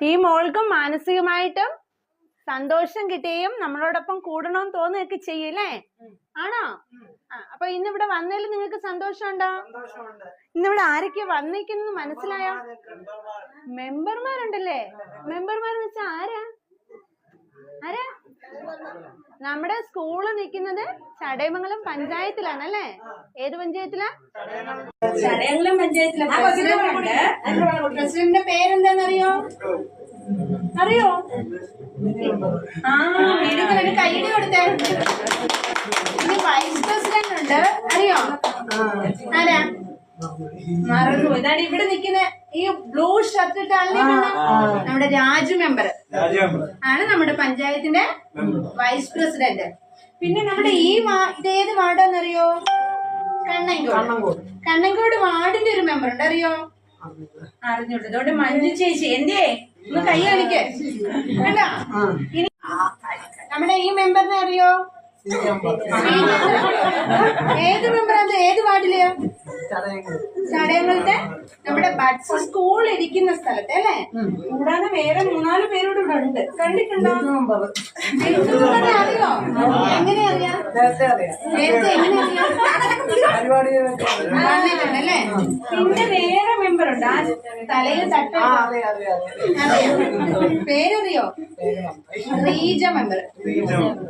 ഈ മോൾക്കും മാനസികമായിട്ടും സന്തോഷം കിട്ടുകയും നമ്മളോടൊപ്പം കൂടണമെന്ന് തോന്നുകയൊക്കെ ചെയ്യൂലേ ആണോ? അപ്പൊ ഇന്നിവിടെ വന്നതിൽ നിങ്ങൾക്ക് സന്തോഷമുണ്ടോ? ഇന്നിവിടെ ആരൊക്കെ വന്നിരിക്കുന്നത് മനസ്സിലായോ? മെമ്പർമാരുണ്ടല്ലേ? മെമ്പർമാർ വെച്ചാ ആരാ? ആരാ? നമ്മുടെ സ്കൂൾ നിൽക്കുന്നത് ചടയമംഗലം പഞ്ചായത്തിലാണ് അല്ലേ? ഏത് പഞ്ചായത്തിലാ? ചടയമംഗലം പഞ്ചായത്തിലെ പ്രസിഡന്റിന്റെ പേരെന്താണെന്നറിയോ അറിയോ? ആ വീടുകളിൽ കൈയ്യടി കൊടുത്തേ. ഇനി വൈസ് പ്രസിഡന്റ് ഉണ്ട്. അറിയോ? ആരാ? മറന്നു ഇതാണ് ഇവിടെ നിൽക്കുന്ന ഈ ബ്ലൂ ഷർട്ട് ഇട്ടാണല്ലേ നമ്മുടെ രാജു മെമ്പർ ആണ് നമ്മുടെ പഞ്ചായത്തിന്റെ വൈസ് പ്രസിഡന്റ്. പിന്നെ നമ്മുടെ ഈ ഇതേത് വാർഡാന്നറിയോ? കണ്ണങ്കോട്. കണ്ണങ്കോട്. വാർഡിന്റെ ഒരു മെമ്പർ ഉണ്ട് അറിയോ? അറിഞ്ഞോട്ട് ഇതോടെ മഞ്ജു ചേച്ചി. എന്തേ ഒന്ന് കൈ കാണിക്കേ. കണ്ടാ? ഇനി നമ്മുടെ ഈ മെമ്പറിനെ അറിയോ? ഏത് മെമ്പറാണ്? അത് ഏത് വാർഡിലെയോ ചടയങ്ങളുടെ നമ്മുടെ ബഡ്സ് സ്കൂൾ ഇരിക്കുന്ന സ്ഥലത്തെ അല്ലേ? കൂടാതെ വേറെ മൂന്നാൽ പേരോട് കണ്ടിട്ടുണ്ടോ. അറിയോ എങ്ങനെ അറിയാം? നേരത്തെ എങ്ങനെ അറിയാം വന്നിട്ടുണ്ടല്ലേ പിന്നെ വേറെ മെമ്പർ ഉണ്ട് ആ തലയിൽ തട്ട പേരറിയോ? റീജ മെമ്പർ.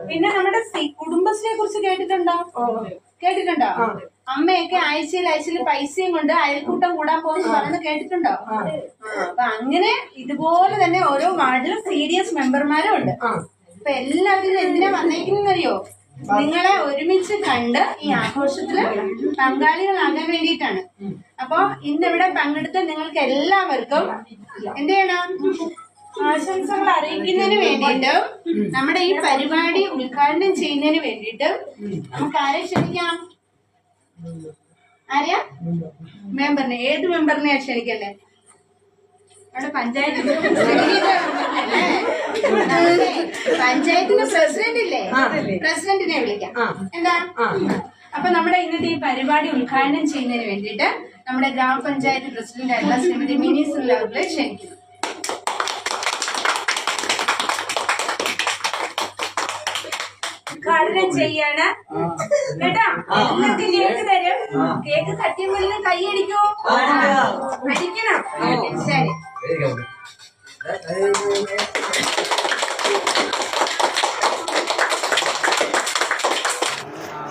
പിന്നെ നമ്മുടെ കുടുംബശ്രീയെ കുറിച്ച് കേട്ടിട്ടുണ്ടോ? കേട്ടിട്ടുണ്ടോ? അമ്മയൊക്കെ ആഴ്ചയിൽ ആഴ്ചയിൽ പൈസയും കൊണ്ട് അയൽക്കൂട്ടം കൂടാൻ പോകുന്നു പറയുന്നത് കേട്ടിട്ടുണ്ടോ? അപ്പൊ അങ്ങനെ ഇതുപോലെ തന്നെ ഓരോ വാർഡിലും സി ഡി എസ് മെമ്പർമാരും ഉണ്ട്. അപ്പൊ എല്ലാവരും എന്തിനാ വന്നേക്കുന്നറിയോ നിങ്ങളെ ഒരുമിച്ച് കണ്ട് ഈ ആഘോഷത്തിൽ പങ്കാളികളാകാൻ വേണ്ടിയിട്ടാണ്. അപ്പൊ ഇന്നിവിടെ പങ്കെടുത്ത നിങ്ങൾക്ക് എല്ലാവർക്കും എന്ത് ചെയ്യണം? ആശംസകൾ അറിയിക്കുന്നതിന് വേണ്ടിയിട്ട് നമ്മുടെ ഈ പരിപാടി ഉദ്ഘാടനം ചെയ്യുന്നതിന് വേണ്ടിയിട്ട് നമുക്ക് ആരെ ക്ഷണിക്കാം. ആരെയാ? മെമ്പറിനെ ഏത് മെമ്പറിനെയാ ക്ഷണിക്കല്ലേ അവിടെ പഞ്ചായത്ത് പഞ്ചായത്തിന്റെ പ്രസിഡന്റ് ഇല്ലേ പ്രസിഡന്റിനെ വിളിക്കാം. എന്താ? അപ്പൊ നമ്മുടെ ഇന്നത്തെ ഈ പരിപാടി ഉദ്ഘാടനം ചെയ്യുന്നതിന് വേണ്ടിയിട്ട് നമ്മുടെ ഗ്രാമപഞ്ചായത്ത് പ്രസിഡന്റ് അല്ല ശ്രീമതി മിനി സുല്ലാവുകളെ ക്ഷണിക്കുന്നു. ഉദ്ഘാടനം ചെയ്യാണ്. കേട്ടാ? നിങ്ങൾക്ക് കേക്ക് തരും. കേക്ക് കട്ടിയമ്മലിന് കൈയടിക്കോ അടിക്കണം. ശരി.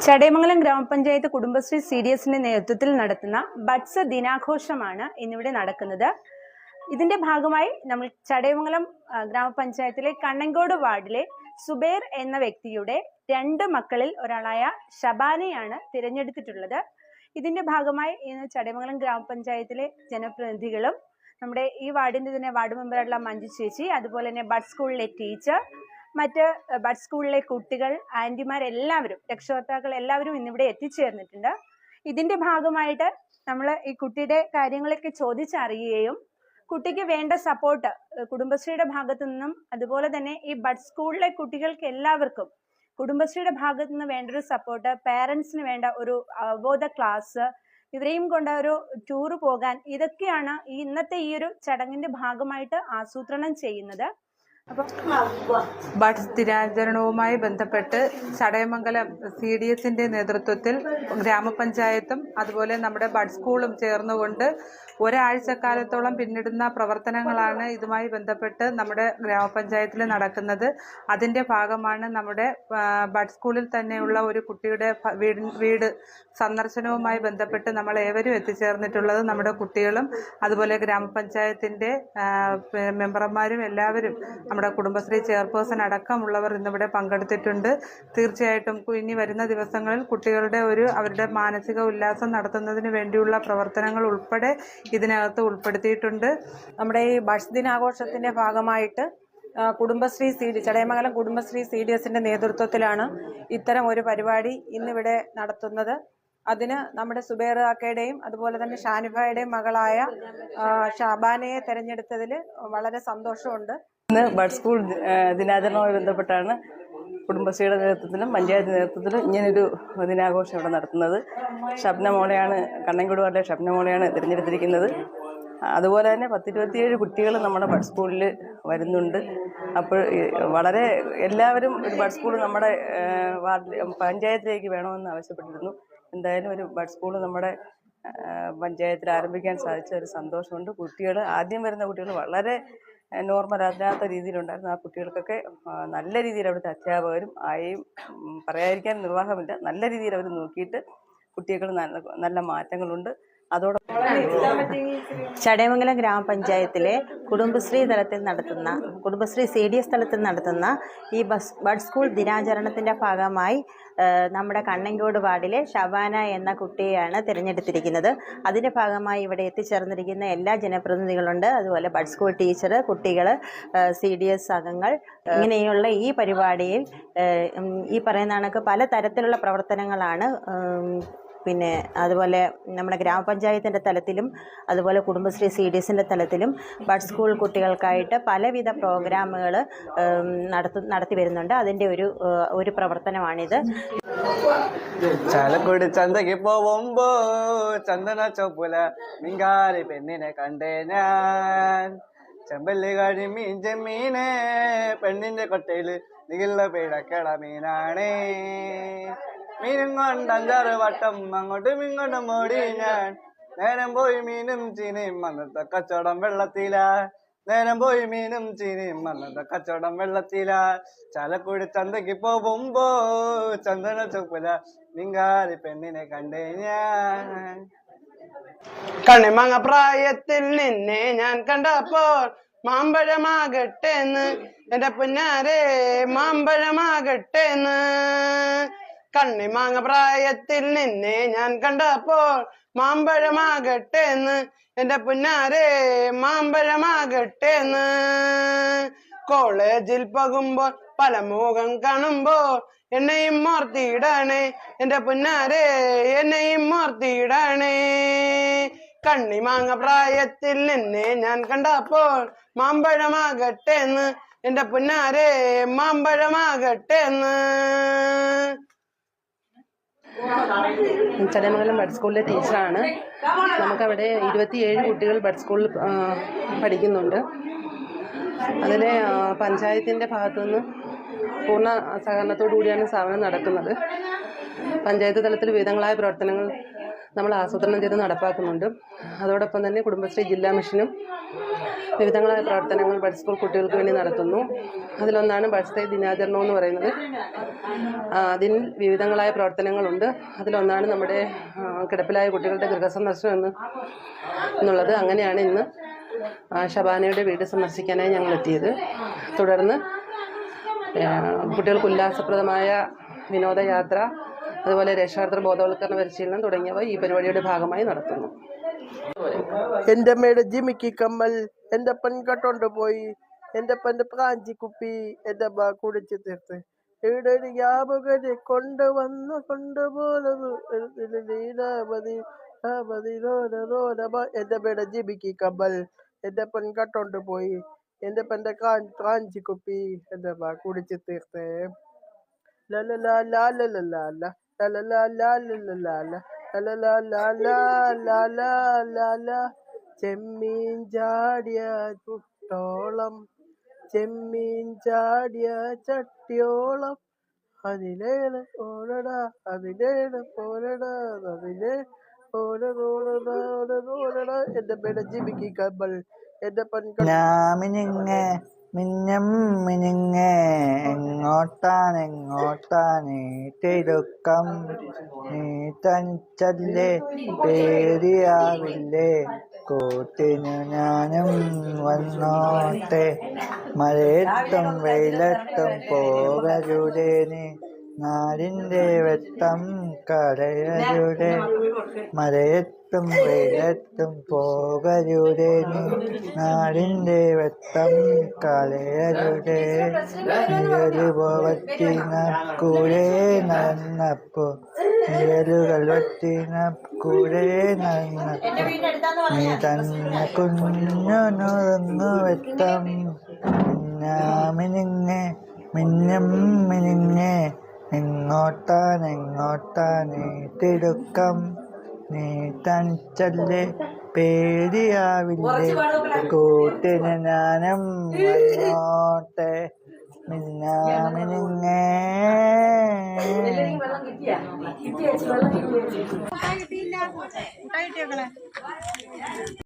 ചടയമംഗലം ഗ്രാമപഞ്ചായത്ത് കുടുംബശ്രീ സി ഡി എസിന്റെ നേതൃത്വത്തിൽ നടത്തുന്ന ബഡ്സ് ദിനാഘോഷമാണ് ഇന്നിവിടെ നടക്കുന്നത്. ഇതിന്റെ ഭാഗമായി നമ്മൾ ചടയമംഗലം ഗ്രാമപഞ്ചായത്തിലെ കണ്ണങ്കോട് വാർഡിലെ സുബേർ എന്ന വ്യക്തിയുടെ രണ്ട് മക്കളിൽ ഒരാളായ ഷബാനയാണ് തിരഞ്ഞെടുത്തിട്ടുള്ളത്. ഇതിന്റെ ഭാഗമായി ഇന്ന് ചടയമംഗലം ഗ്രാമപഞ്ചായത്തിലെ ജനപ്രതിനിധികളും നമ്മുടെ ഈ വാർഡിന്റെ തന്നെ വാർഡ് മെമ്പറായിട്ടുള്ള മഞ്ജു ചേച്ചി അതുപോലെ തന്നെ ബഡ് സ്കൂളിലെ ടീച്ചർ മറ്റ് ബഡ് സ്കൂളിലെ കുട്ടികൾ ആന്റിമാർ എല്ലാവരും രക്ഷകർത്താക്കൾ എല്ലാവരും ഇന്നിവിടെ എത്തിച്ചേർന്നിട്ടുണ്ട്. ഇതിന്റെ ഭാഗമായിട്ട് നമ്മൾ ഈ കുട്ടിയുടെ കാര്യങ്ങളൊക്കെ ചോദിച്ചറിയുകയും കുട്ടിക്ക് വേണ്ട സപ്പോർട്ട് കുടുംബശ്രീയുടെ ഭാഗത്തു നിന്നും അതുപോലെ തന്നെ ഈ ബഡ് സ്കൂളിലെ കുട്ടികൾക്ക് എല്ലാവർക്കും കുടുംബശ്രീയുടെ ഭാഗത്തു നിന്ന് വേണ്ട ഒരു സപ്പോർട്ട് പേരൻസിന് വേണ്ട ഒരു അവബോധ ക്ലാസ് ഇവരെയും കൊണ്ട് ഒരു ടൂർ പോകാൻ ഇതൊക്കെയാണ് ഈ ഇന്നത്തെ ഈ ഒരു ചടങ്ങിന്റെ ഭാഗമായിട്ട് ആസൂത്രണം ചെയ്യുന്നത്. ബഡ്സ് ദിനാചരണവുമായി ബന്ധപ്പെട്ട് ചടയമംഗലം സി ഡി എസിന്റെ നേതൃത്വത്തിൽ ഗ്രാമപഞ്ചായത്തും അതുപോലെ നമ്മുടെ ബഡ് സ്കൂളും ചേർന്നുകൊണ്ട് ഒരാഴ്ചക്കാലത്തോളം പിന്നിടുന്ന പ്രവർത്തനങ്ങളാണ് ഇതുമായി ബന്ധപ്പെട്ട് നമ്മുടെ ഗ്രാമപഞ്ചായത്തിൽ നടക്കുന്നത്. അതിന്റെ ഭാഗമാണ് നമ്മുടെ ബഡ് സ്കൂളിൽ തന്നെയുള്ള ഒരു കുട്ടിയുടെ വീട് വീട് സന്ദർശനവുമായി ബന്ധപ്പെട്ട് നമ്മൾ ഏവരും എത്തിച്ചേർന്നിട്ടുള്ളത് നമ്മുടെ കുട്ടികളും അതുപോലെ ഗ്രാമപഞ്ചായത്തിന്റെ മെമ്പർമാരും എല്ലാവരും നമ്മുടെ കുടുംബശ്രീ ചെയർപേഴ്സൺ അടക്കമുള്ളവർ ഇന്നിവിടെ പങ്കെടുത്തിട്ടുണ്ട്. തീർച്ചയായിട്ടും ഇനി വരുന്ന ദിവസങ്ങളിൽ കുട്ടികളുടെ ഒരു അവരുടെ മാനസിക ഉല്ലാസം നടത്തുന്നതിന് വേണ്ടിയുള്ള പ്രവർത്തനങ്ങൾ ഉൾപ്പെടെ ഇതിനകത്ത് ഉൾപ്പെടുത്തിയിട്ടുണ്ട്. നമ്മുടെ ഈ ഭക്ഷ ദിനാഘോഷത്തിന്റെ ഭാഗമായിട്ട് Kudumbashree C D Chadayamangalam Kudumbashree C D എസിന്റെ നേതൃത്വത്തിലാണ് ഇത്തരം ഒരു പരിപാടി ഇന്നിവിടെ നടത്തുന്നത്. അതിന് നമ്മുടെ സുബേർ ആക്കയുടെയും അതുപോലെ തന്നെ ഷാനിഫയുടെയും മകളായ ഷാബാനയെ തെരഞ്ഞെടുത്തതിൽ വളരെ സന്തോഷമുണ്ട്. ഇന്ന് ബഡ് സ്കൂൾ ദിനാചരണവുമായി ബന്ധപ്പെട്ടാണ് കുടുംബശ്രീയുടെ നേതൃത്വത്തിലും പഞ്ചായത്ത് നേതൃത്വത്തിലും ഇങ്ങനൊരു ദിനാഘോഷം ഇവിടെ നടത്തുന്നത്. ഷബ്ന മോളെയാണ് വാർഡിലെ ഷബ്ന തിരഞ്ഞെടുത്തിരിക്കുന്നത്. അതുപോലെ തന്നെ പത്തിരുപത്തിയേഴ് കുട്ടികൾ നമ്മുടെ ബഡ് സ്കൂളിൽ വരുന്നുണ്ട്. അപ്പോൾ വളരെ എല്ലാവരും ഒരു ബഡ് സ്കൂൾ നമ്മുടെ വാർഡിൽ പഞ്ചായത്തിലേക്ക് വേണമെന്ന് ആവശ്യപ്പെട്ടിരുന്നു. എന്തായാലും ഒരു ബഡ് സ്കൂൾ നമ്മുടെ പഞ്ചായത്തിൽ ആരംഭിക്കാൻ സാധിച്ച ഒരു സന്തോഷമുണ്ട്. കുട്ടികൾ ആദ്യം വരുന്ന കുട്ടികൾ വളരെ നോർമൽ അല്ലാത്ത രീതിയിലുണ്ടായിരുന്നു. ആ കുട്ടികൾക്കൊക്കെ നല്ല രീതിയിൽ അവിടുത്തെ അധ്യാപകരും ആയും പറയാതിരിക്കാൻ നിർവാഹമില്ല. നല്ല രീതിയിൽ അവർ നോക്കിയിട്ട് കുട്ടികൾ നല്ല നല്ല മാറ്റങ്ങളുണ്ട്. അതോടൊപ്പം ചടയമംഗലം ഗ്രാമപഞ്ചായത്തിലെ കുടുംബശ്രീ തലത്തിൽ നടത്തുന്ന കുടുംബശ്രീ സി ഡി എസ് തലത്തിൽ നടത്തുന്ന ഈ ബസ് ബഡ് സ്കൂൾ ദിനാചരണത്തിന്റെ ഭാഗമായി നമ്മുടെ കണ്ണങ്കോട് വാർഡിലെ ഷവാന എന്ന കുട്ടിയെയാണ് തിരഞ്ഞെടുത്തിരിക്കുന്നത്. അതിന്റെ ഭാഗമായി ഇവിടെ എത്തിച്ചേർന്നിരിക്കുന്ന എല്ലാ ജനപ്രതിനിധികളുണ്ട്. അതുപോലെ ബഡ് സ്കൂൾ ടീച്ചർ കുട്ടികൾ സി ഡി എസ് അംഗങ്ങൾ ഇങ്ങനെയുള്ള ഈ പരിപാടിയിൽ ഈ പറയുന്ന കണക്ക് പല തരത്തിലുള്ള പ്രവർത്തനങ്ങളാണ് പിന്നെ അതുപോലെ നമ്മുടെ ഗ്രാമപഞ്ചായത്തിന്റെ തലത്തിലും അതുപോലെ കുടുംബശ്രീ സി ഡി എസിന്റെ തലത്തിലും ബഡ് സ്കൂൾ കുട്ടികൾക്കായിട്ട് പലവിധ പ്രോഗ്രാമുകൾ നടത്തു നടത്തി വരുന്നുണ്ട്. അതിന്റെ ഒരു ഒരു പ്രവർത്തനമാണിത്. ചാലക്കുടി ചന്തയ്ക്ക് പോകുമ്പോ ചന്ദന ചോപ്പുല മിങ്കാരി പെണ്ണിനെ കണ്ടേ ഞാൻ. ചെമ്പല്ലി കഴി മീൻ ചെമ്മീനെ പെണ്ണിന്റെ കൊട്ടയിൽ നികിള്ള പിഴക്കട മീനാണേ. മീനും കൊണ്ട് അഞ്ചാറ് വട്ടം അങ്ങോട്ടും ഇങ്ങോട്ടും ഓടി ഞാൻ. നേരം പോയി മീനും ചീനയും അന്നത്തെ കച്ചവടം വെള്ളത്തില. നേരം പോയി മീനും ചീനയും അന്നത്തെ കച്ചവടം വെള്ളത്തില. ചാലക്കുടി ചന്തയ്ക്ക് പോകുമ്പോ ചന്ദന ചൊപ്പുല മിങ്കാരി പെണ്ണിനെ കണ്ടേ ഞാൻ. കണ്ണിമങ്ങ പ്രായത്തിൽ നിന്നെ ഞാൻ കണ്ടപ്പോൾ മാമ്പഴമാകട്ടെ എന്ന് എന്റെ പുന്നാരെ മാമ്പഴമാകട്ടെ എന്ന് കണ്ണിമാങ്ങ പ്രായത്തിൽ നിന്നെ ഞാൻ കണ്ടപ്പോൾ മാമ്പഴമാകട്ടെ എന്ന് എന്റെ പുന്നാരെ മാമ്പഴമാകട്ടെ എന്ന് കോളേജിൽ പോകുമ്പോൾ പല മുഖം കാണുമ്പോൾ എന്നെയും മോർത്തിയിടാണേ. എന്റെ പുന്നാരെ എന്നെയും മോർത്തിയിടാണേ. കണ്ണിമാങ്ങ പ്രായത്തിൽ നിന്നെ ഞാൻ കണ്ടപ്പോൾ മാമ്പഴമാകട്ടെ എന്ന് എന്റെ പുന്നാരെ മാമ്പഴമാകട്ടെ എന്ന് ചടയമംഗലം ബഡ് സ്കൂളിലെ ടീച്ചറാണ്. നമുക്കവിടെ ഇരുപത്തിയേഴ് കുട്ടികൾ ബഡ് സ്കൂളിൽ പഠിക്കുന്നുണ്ട്. അതിൽ പഞ്ചായത്തിന്റെ ഭാഗത്തുനിന്ന് പൂർണ സഹകരണത്തോടു കൂടിയാണ് സ്ഥാപനം നടക്കുന്നത്. പഞ്ചായത്ത് തലത്തിൽ വിവിധങ്ങളായ പ്രവർത്തനങ്ങൾ നമ്മൾ ആസൂത്രണം ചെയ്ത് നടപ്പാക്കുന്നുണ്ട്. അതോടൊപ്പം തന്നെ കുടുംബശ്രീ ജില്ലാ മിഷനും വിവിധങ്ങളായ പ്രവർത്തനങ്ങൾ ബഡ് സ്കൂൾ കുട്ടികൾക്ക് വേണ്ടി നടത്തുന്നു. അതിലൊന്നാണ് ബഡ്സ് ദിനാചരണം എന്ന് പറയുന്നത്. അതിൽ വിവിധങ്ങളായ പ്രവർത്തനങ്ങളുണ്ട്. അതിലൊന്നാണ് നമ്മുടെ കിടപ്പിലായ കുട്ടികളുടെ ഗൃഹസന്ദർശനം എന്ന് എന്നുള്ളത്. അങ്ങനെയാണ് ഇന്ന് ഷബാനയുടെ വീട് സന്ദർശിക്കാനായി ഞങ്ങൾ എത്തിയത്. തുടർന്ന് കുട്ടികൾക്ക് ഉല്ലാസപ്രദമായ വിനോദയാത്ര അതുപോലെ രക്ഷാകർത്തൃ ബോധവൽക്കരണ പരിശീലനം തുടങ്ങിയവ ഈ പരിപാടിയുടെ ഭാഗമായി നടത്തുന്നു. എന്റെ അമ്മയുടെ ജിമിക്ക് കമ്മൽ എന്റെ അപ്പൻ പോയി എന്റെ അപ്പന്റെ പ്രാഞ്ചി കുപ്പി എന്റെ അമ്മ കുടിച്ചു തീർത്ത് ഇവിടെ ഒരു യാപകരെ കൊണ്ടുവന്നു കൊണ്ടുപോലതു ലീലാമതി ലാമതി ലോല ലോലമ എന്റെ അമ്മയുടെ ജിബിക്ക് കമ്മൽ എന്റെ അപ്പൻ കട്ടോണ്ട് പോയി എന്റെ അപ്പന്റെ പ്രാഞ്ചി കുപ്പി എന്റെ അമ്മ കുടിച്ചു തീർത്തേ la la la la la la la la la la la la la ചെമ്മീൻ ചാടിയ ചുട്ടോളം ചെമ്മീൻ ചാടിയ ചട്ടിയോളം. അതിലേണ് ഓടടാ അതിലേണ് പോലടാ അതിലേ എന്റെ ബെടജീവിക്ക് കബൾ എന്റെ ഞാമിനിങ്ങേ മിന്നം മിനിങ്ങേ എങ്ങോട്ടാണ് എങ്ങോട്ടാണ് തിടുക്കം? നീ തനിച്ചല്ലേ പേടിയാവില്ലേ കൂട്ടിനു ഞാനും വന്നോട്ടെ. മഴയത്തും വെയിലത്തും പോകരുതേ നീ നാടിന്റെ വെട്ടം കടയരുടെ മഴയത്തും വെട്ടം വേഴത്തും പോകരുതേ നാടിന്റെ വെട്ടം കളയരുതേ. നിഴലുപോവത്തിനക്കൂടെ നന്നപ്പോ. നിഴലുകൾ വത്തിനക്കൂടെ നന്നപ്പോ. നീ തന്നെ കുഞ്ഞുണർന്നു വെട്ടം. മിനിങ്ങെ മിന്നും മിനിങ്ങെ എങ്ങോട്ടാൻ എങ്ങോട്ടാൻ തിടുക്കം നീ തനിച്ചല്ലേ പേടിയാവില്ലേ? കൂട്ടിന് ഞാനും വന്നോട്ടെ. മിന്നാമിനുങ്ങേ.